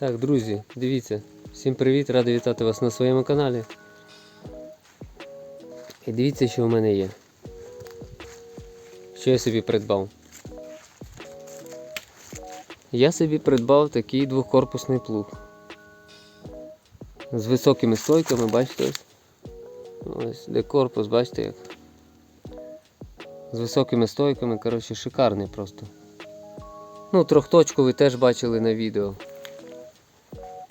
Так, друзі, дивіться, всім привіт, радий вітати вас на своєму каналі. І дивіться, що в мене є. Що я собі придбав. Я собі придбав такий двохкорпусний плуг. З високими стойками, бачите ось. Ось де корпус, бачите як. З високими стойками, коротше, шикарний просто. Ну, трьохточку ви теж бачили на відео.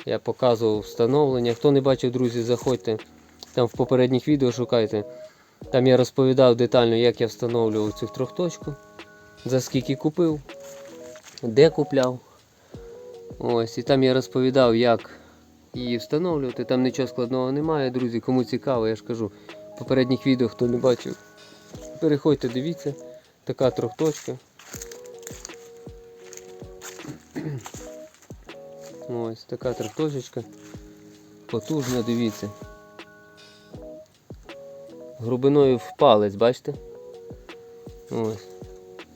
Я показував встановлення. Хто не бачив, друзі, заходьте. Там в попередніх відео шукайте. Там я розповідав детально, як я встановлював цю трьохточку, за скільки купив, де купляв. Ось, і там я розповідав, як її встановлювати. Там нічого складного немає, друзі. Кому цікаво, я ж кажу. В попередніх відео, хто не бачив, переходьте, дивіться. Така трьохточка. Ось така трьохточечка. Потужна, дивіться. Грубиною в палець, бачите? Ось.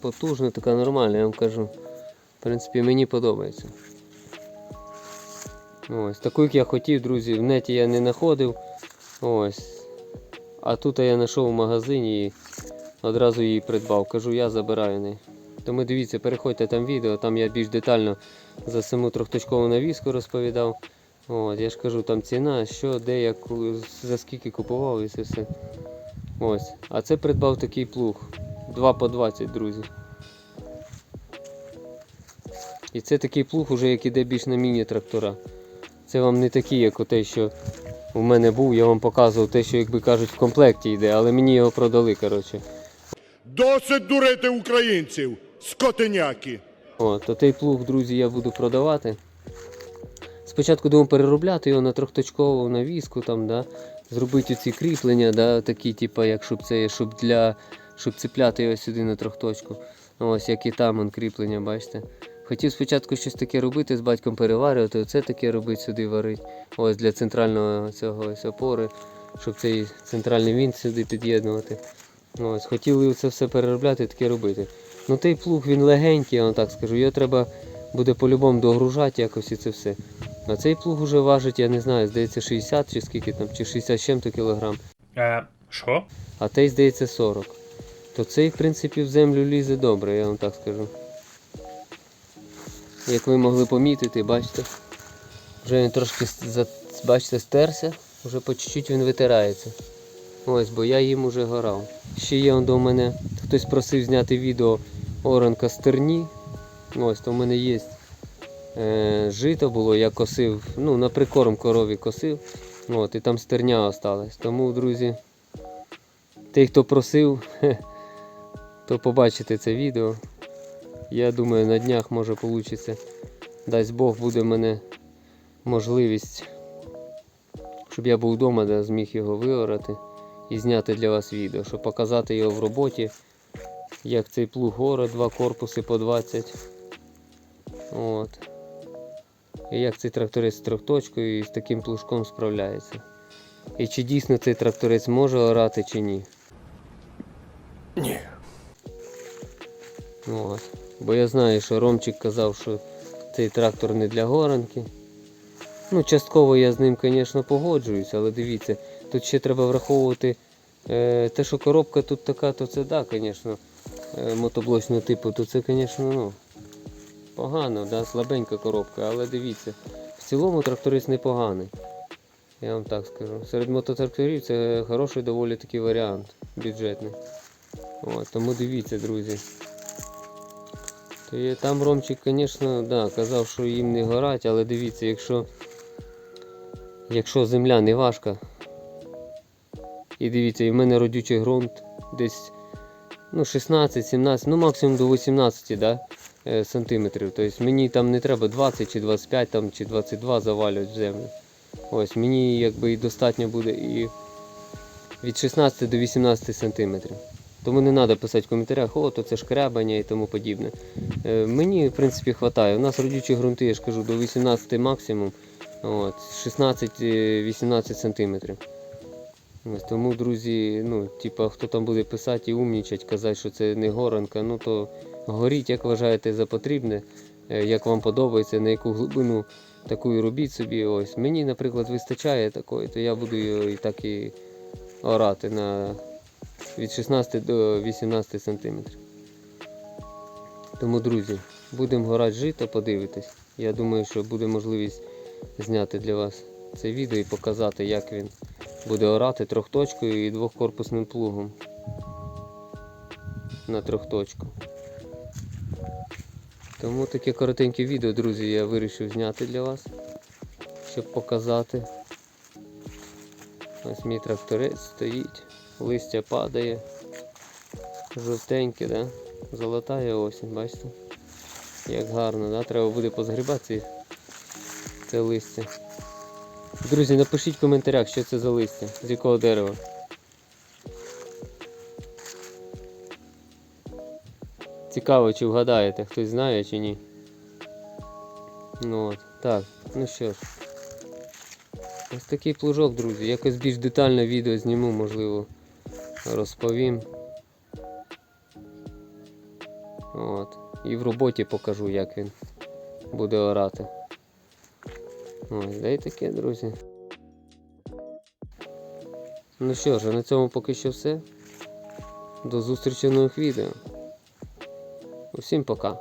Потужна, така нормальна, я вам кажу. В принципі, мені подобається. Ось, таку, як я хотів, друзі, в неті я не знаходив. Ось. А тут я знайшов в магазині і одразу її придбав. Кажу, я забираю неї. Тому дивіться, переходьте там відео, там я більш детально за саму трьохточкову навіску розповідав. От, я ж кажу, там ціна, що, де, як, за скільки купував і це все. Ось. А це придбав такий плуг. 2 по 20, друзі. І це такий плуг, уже як іде більш на міні-трактора. Це вам не такий, як отей, що у мене був, я вам показував те, що, якби кажуть, в комплекті йде, але мені його продали, коротше. Досить дурити українців, скотиняки. О, то той плуг, друзі, я буду продавати. Спочатку думав переробляти його на трьохточкову навіску, там, да, зробити ці кріплення, да, такі, типу, як щоб це, щоб для, щоб цепляти його сюди на трьохточку. Ось як і там он кріплення, бачите. Хотів спочатку щось таке робити, з батьком переварювати, оце таке робити сюди варити. Ось для центрального цього ось опори, щоб цей центральний вінт сюди під'єднувати. Ось, хотіли це все переробляти, таке робити. Ну той плуг він легенький, я вам так скажу. Його треба буде по-любому догружати якось і це все. А цей плуг уже важить, я не знаю, здається 60 чи скільки там, чи 60 з чим-то кілограм. Е, що? А той, здається, 40. То цей, в принципі, в землю лізе добре, я вам так скажу. Як ви могли помітити, бачите, вже він трошки бачите, стерся, вже по чуть-чуть він витирається. Ось, бо я їм уже горав. Ще є до мене, хтось просив зняти відео оранка стерні. Ось, то в мене є е, жито було, я косив, ну, на прикорм корові косив. От, і там стерня осталась. Тому, друзі, той, хто просив, то побачите це відео. Я думаю, на днях може вийде. Дасть Бог буде мене можливість, щоб я був вдома, де зміг його виорати і зняти для вас відео, щоб показати його в роботі, як цей плуг гора, два корпуси по 20. От. І як цей тракторець з трьохточкою і з таким плужком справляється. І чи дійсно цей тракторець може орати чи ні. Ні. От. Бо я знаю, що Ромчик казав, що цей трактор не для горанки. Ну, частково я з ним, звісно, погоджуюсь, але дивіться, тут ще треба враховувати е, те, що коробка тут така, то це да, звісно, мотоблочного типу, то це, звісно, ну, погано, да, слабенька коробка, але дивіться, в цілому тракторець непоганий. Я вам так скажу. Серед мототракторів це хороший доволі такий варіант бюджетний. От, тому дивіться, друзі. Там Ромчик, звісно, да, казав, що їм не горать, але дивіться, якщо, якщо земля не важка, і дивіться, і в мене родючий ґрунт десь ну, 16-17, ну максимум до 18 да, е, сантиметрів. Тобто мені там не треба 20 чи 25 там, чи 22 завалювати в землю. Ось мені якби і достатньо буде і від 16 до 18 сантиметрів. Тому не треба писати в коментарях, о, то це шкрябання і тому подібне. Е, мені, в принципі, вистачає. У нас родючі ґрунти, я ж кажу, до 18 максимум, от, 16-18 сантиметрів. Тому, друзі, ну, типа, хто там буде писати і умнічать, казати, що це не горанка, ну то горіть, як вважаєте за потрібне. е, як вам подобається, на яку глибину таку і робіть собі. Ось. Мені, наприклад, вистачає такої, то я буду її і так і орати на від 16 до 18 сантиметрів. Тому, друзі, будемо горати жито, подивитись. Я думаю, що буде можливість зняти для вас це відео і показати, як він буде орати трьохточкою і двохкорпусним плугом. На трьохточку. Тому таке коротеньке відео, друзі, я вирішив зняти для вас, щоб показати. Ось мій тракторець стоїть, листя падає. Жовтеньке, да? Золотає осінь, бачите? Як гарно, да? Треба буде позгрібати це листя. Друзі, напишіть в коментарях, що це за листя, з якого дерева. Цікаво, чи вгадаєте, хтось знає чи ні. Ну от, так, ну що ж. Ось такий плужок, друзі. Якось більш детальне відео зніму, можливо, розповім. От. І в роботі покажу, як він буде орати. Ось, да й таке, друзі. Ну що ж, на цьому поки що все. До зустрічі в нових відео. Усім пока.